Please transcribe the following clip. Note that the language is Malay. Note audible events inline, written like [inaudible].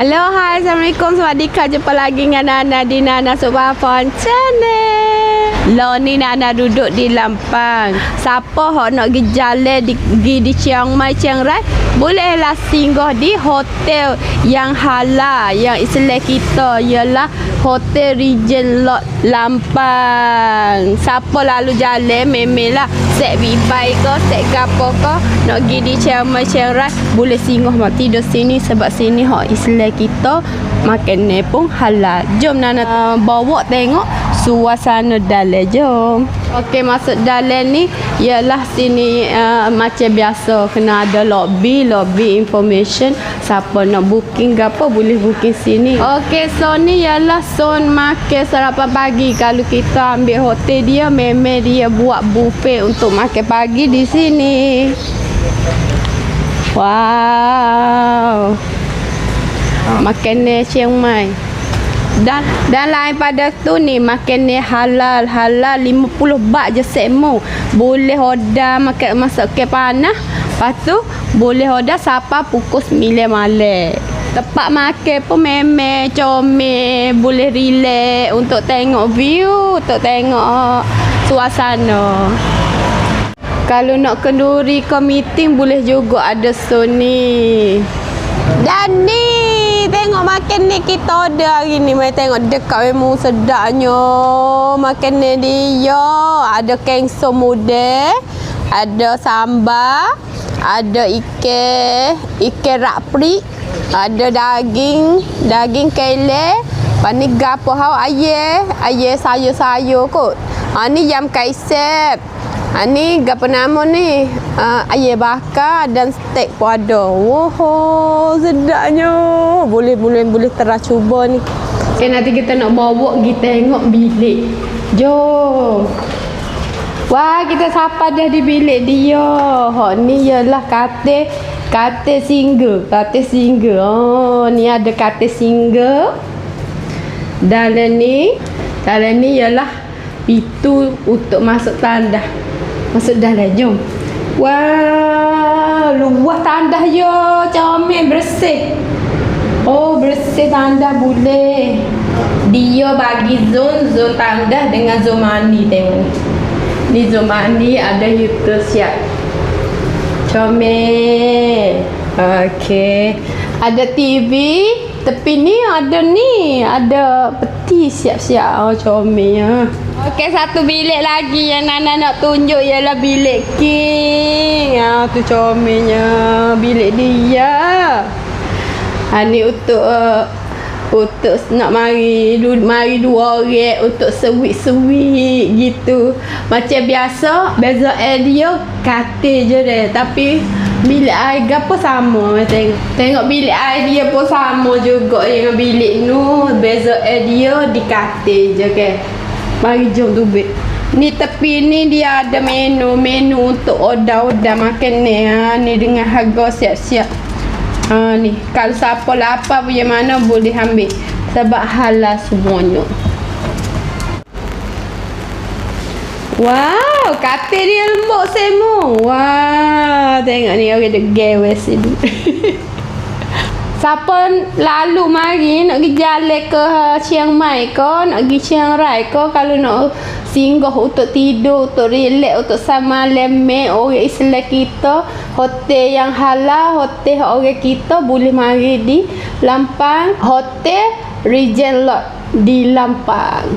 Halo, hai, Assalamualaikum. Swadika. Jumpa lagi dengan Nana di Nana Subafon Channel. Lo ni Nana duduk di Lampang. Siapa hok nak pergi jalan di, di, di Chiang Mai, Chiang Rai, bolehlah singgah di hotel yang halal. Yang Islam kita ialah Hotel Regent Lot Lampang. Siapa lalu jalan, memelah set vibai ke, set gapo ke, nak pergi di Chiang Mai, Chiang Rai, boleh singgah mak tidur sini sebab sini hak Islam kita makan ni pun halal. Jom Nana uh, bawa tengok suasana dalam jom. Okey masuk dalam ni ialah sini uh, macam biasa kena ada lobby, lobby information. Siapa nak booking ke apa boleh booking sini. Okey so ni ialah zone makan sarapan pagi. Kalau kita ambil hotel dia memang dia buat buffet untuk makan pagi di sini. Wow. Makan ni Chiang Mai. Dan dan lain pada tu ni makan ni halal halal 50 baht je semo. Boleh order makan masak ke panah. Lepas tu boleh order siapa pukul 9 malam. Tempat makan pun memang comel, boleh relax untuk tengok view, untuk tengok suasana. Kalau nak kenduri ke meeting boleh juga ada Sony. Dan ni tengok makan ni kita order hari ni. Mari tengok dekat memang sedapnya. Makan ni dia. Ada kengso muda. Ada sambal. Ada ikan. Ikan rapri. Ada daging. Daging kele. Lepas ni gapo hau ayah. Ayah sayur-sayur kot. Ha, ni yam kaisep. Ha, ni apa nama ni? Uh, ayam bakar dan steak pun ada. Wow, sedapnya. Boleh boleh boleh terah cuba ni. Okay, nanti kita nak bawa pergi tengok bilik. Jom. Wah, kita sapa dah di bilik dia. Hak ni ialah katil katil single, katil single. Oh, ni ada katil single. Dalam ni, dalam ni ialah pintu untuk masuk tandas. Masuk dalam jom. Wah, luas tandas yo, comel bersih. Oh, bersih tandas boleh. Dia bagi zon zon tandas dengan zon mandi tengok ni. Zon mandi ada heater siap. Comel. Okey. Ada TV, tepi ni ada ni, ada peti siap-siap. Oh, comel ya. Okey, satu bilik lagi yang Nana nak tunjuk ialah bilik King. Ah, tu comelnya bilik dia. Ha, ni untuk uh, untuk nak mari du, mari dua orang untuk sweet-sweet gitu. Macam biasa, beza area katil je deh. Tapi bilik air apa sama tengok. Tengok bilik air dia pun sama juga dengan bilik nu. Beza area di katil je ke. Mari jom tu bet. Ni tepi ni dia ada menu menu untuk order-order makan ni ha. Ni dengan harga siap-siap. Ha ni kalau siapa lapar punya mana boleh ambil sebab halal semuanya. Wow, katil dia lembut semua. Wah, tengok ni orang okay, degil sini. [laughs] Siapa lalu mari nak pergi jalan ke Chiang Mai ke, nak pergi Chiang Rai ke, kalau nak singgah untuk tidur, untuk relax, untuk sama leme orang Islam kita, hotel yang halal, hotel orang kita boleh mari di Lampang, hotel Regent Lot di Lampang.